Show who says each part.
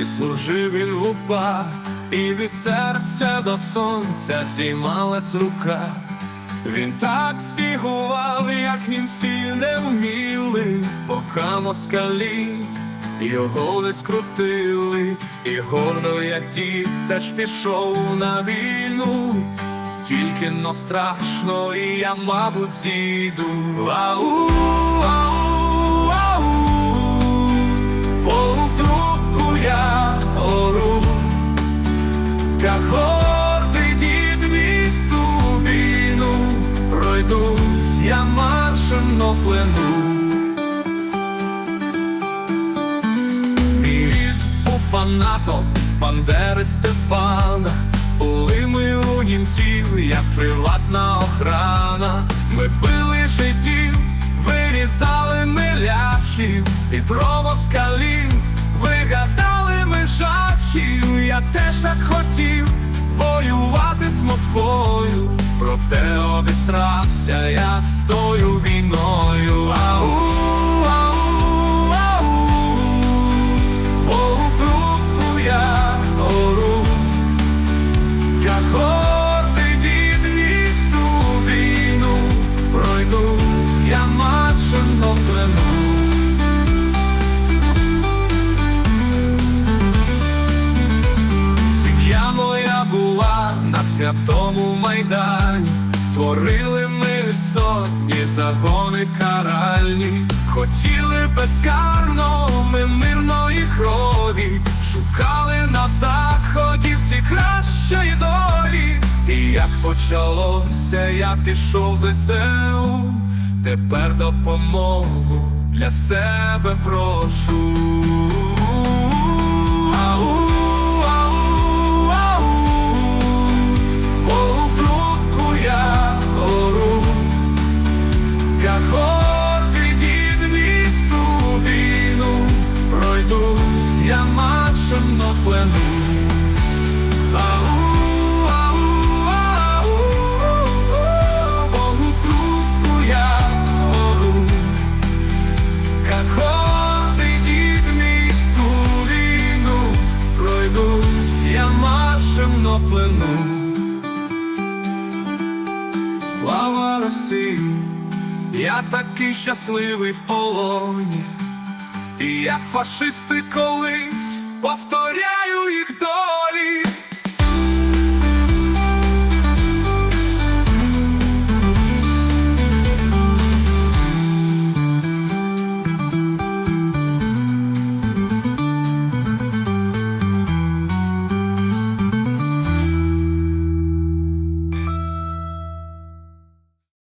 Speaker 1: і служив він в упа, і від серця до сонця здіймалась рука. Він так сігував, як німці не вміли, пока москалі його не скрутили, і гордо, як дід, теж пішов на війну. Тільки но страшно, і я, мабуть, зійду. Ау, пройдусь я маршем но в плену. Мій був фанатом Бандери Степана. Були ми у німців, як приватна охрана. Ми били життів, вирізали ми ляхів і про москалів вигадали ми жахів. Я теж так хотів воювати з Москвою, проте обісрався я з тою війною. Ау, ау, ау, в трубку я ору, як гордий дід вів ту війну, пройдусь я маршем но плену. Сім'я моя була на святому майдані, творили ми сотні загони каральні, хотіли безкарно ми мирної крові, шукали на заході всі кращої долі. І як почалося, я пішов в ЗСУ, тепер допомогу для себе прошу. В плену. Слава Росії, я такий щасливий в полоні, і як фашисти колись повторяю їх до.